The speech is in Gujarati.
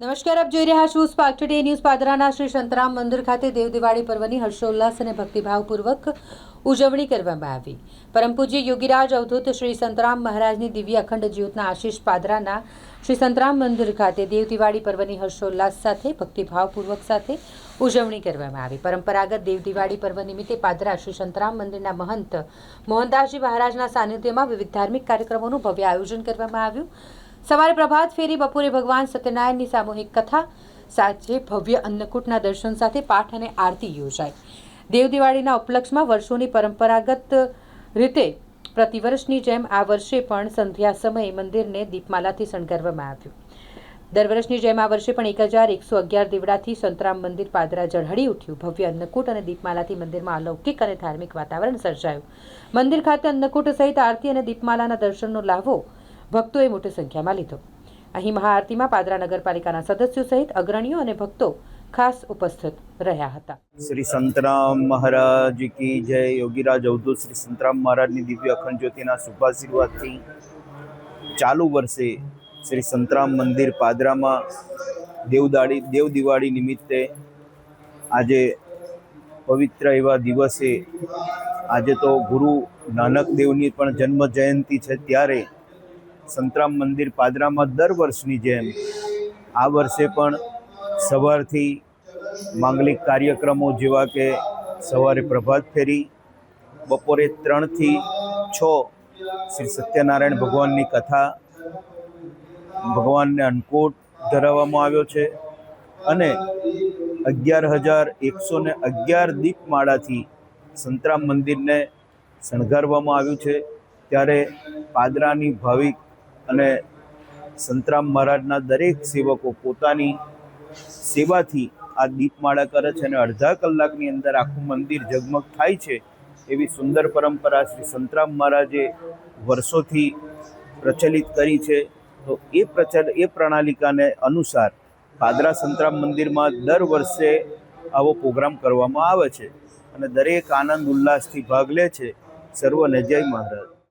નમસ્કાર, આપ જોઈ રહ્યા છો સ્પાર્ક ટુડે ન્યૂઝ પાદરાના શ્રી સંતરામ મંદિર ખાતે દેવ દિવાળી પર્વની હર્ષોલ્લાસ અને ભક્તિભાવપૂર્વક ઉજવણી કરવામાં આવી. પરમ પૂજ્ય યોગીરાજ અવધૂત શ્રી સંતરામ મહારાજની દિવ્ય અખંડ જ્યોતના આશીષ પાદરાના શ્રી સંતરામ મંદિર ખાતે દેવ દિવાળી પર્વની હર્ષોલ્લાસ સાથે, ભક્તિભાવપૂર્વક સાથે ઉજવણી કરવામાં આવી. પરંપરાગત દેવ દિવાળી પર્વ નિમિત્તે પાદરા શ્રી સંતરામ મંદિરના મહંત મોહનદાસજી મહારાજના સાનિધ્યમાં વિવિધ ધાર્મિક કાર્યક્રમોનું ભવ્ય આયોજન કરવામાં આવ્યું. સવારે પ્રભાત ફેરી બપોરે ભગવાન સત્યનારાયણની સામૂહિક કથા, સાંજે ભવ્ય અન્નકૂટના દર્શન સાથે પાઠ અને આરતી યોજાઈ. દેવ દિવાળીના ઉપલક્ષમાં વર્ષોની પરંપરાગત રીતે પ્રતિવર્ષની જેમ આ વર્ષે પણ સંધ્યા સમયે મંદિરને દીપમાલાથી શણગારવામાં આવ્યું. દર વર્ષની જેમ આ વર્ષે પણ એક હજાર એકસો અગિયાર દીવડાથી સંતરામ મંદિર પાદરા ઝળહળી ઉઠ્યું. ભવ્ય અન્નકૂટ અને દીપમાલાથી મંદિરમાં અલૌકિક અને ધાર્મિક વાતાવરણ સર્જાયું. મંદિર ખાતે અન્નકૂટ સહિત આરતી અને દીપમાલાના દર્શનનો લાભો ભક્તોએ મોટી સંખ્યામાં લીધો. અહીં મહાઆરતીમાં પાદરા નગરપાલિકાના સદસ્યો સહિત અગ્રણીઓ અને ભક્તો ખાસ ઉપસ્થિત રહ્યા હતા. શ્રી સંતરામ મહારાજ કી જય. યોગીરાજ અવધૂત શ્રી સંતરામ મહારાજની દિવ્ય અખંડ જ્યોતિના શુભાશીર્વાદથી ચાલુ વર્ષે શ્રી સંતરામ મંદિર પાદરામાં દેવદાળી દેવ દિવાળી નિમિત્તે આજે પવિત્ર એવા દિવસે આજે તો ગુરુ નાનક દેવની પણ જન્મ જયંતિ છે ત્યારે સંતરામ મંદિર પાદરામાં દર વર્ષની જેમ આ વર્ષે પણ સવારથી માંગલિક કાર્યક્રમો જેવા કે સવારે પ્રભાત ફેરી, બપોરે ત્રણથી છ શ્રી સત્યનારાયણ ભગવાનની કથા, ભગવાનને અન્નકૂટ ધરાવવામાં આવ્યો છે અને અગિયાર હજાર એકસો ને અગિયાર દીપમાળાથી સંતરામ મંદિરને શણગારવામાં આવ્યું છે. ત્યારે પાદરાની ભાવિક અને સંતરામ મહારાજના દરેક સેવકો પોતાની સેવાથી આ દીપમાળા કરે છે અને અડધા કલાકની અંદર આખું મંદિર ઝગમગ થાય છે એવી સુંદર પરંપરા શ્રી સંતરામ મહારાજે વર્ષોથી પ્રચલિત કરી છે. તો એ પ્રચલ, એ પ્રણાલિકાને અનુસાર પાદરા સંતરામ મંદિરમાં દર વર્ષે આવો પ્રોગ્રામ કરવામાં આવે છે અને દરેક આનંદ ઉલ્લાસથી ભાગ લે છે. સર્વને જય મહારાજ.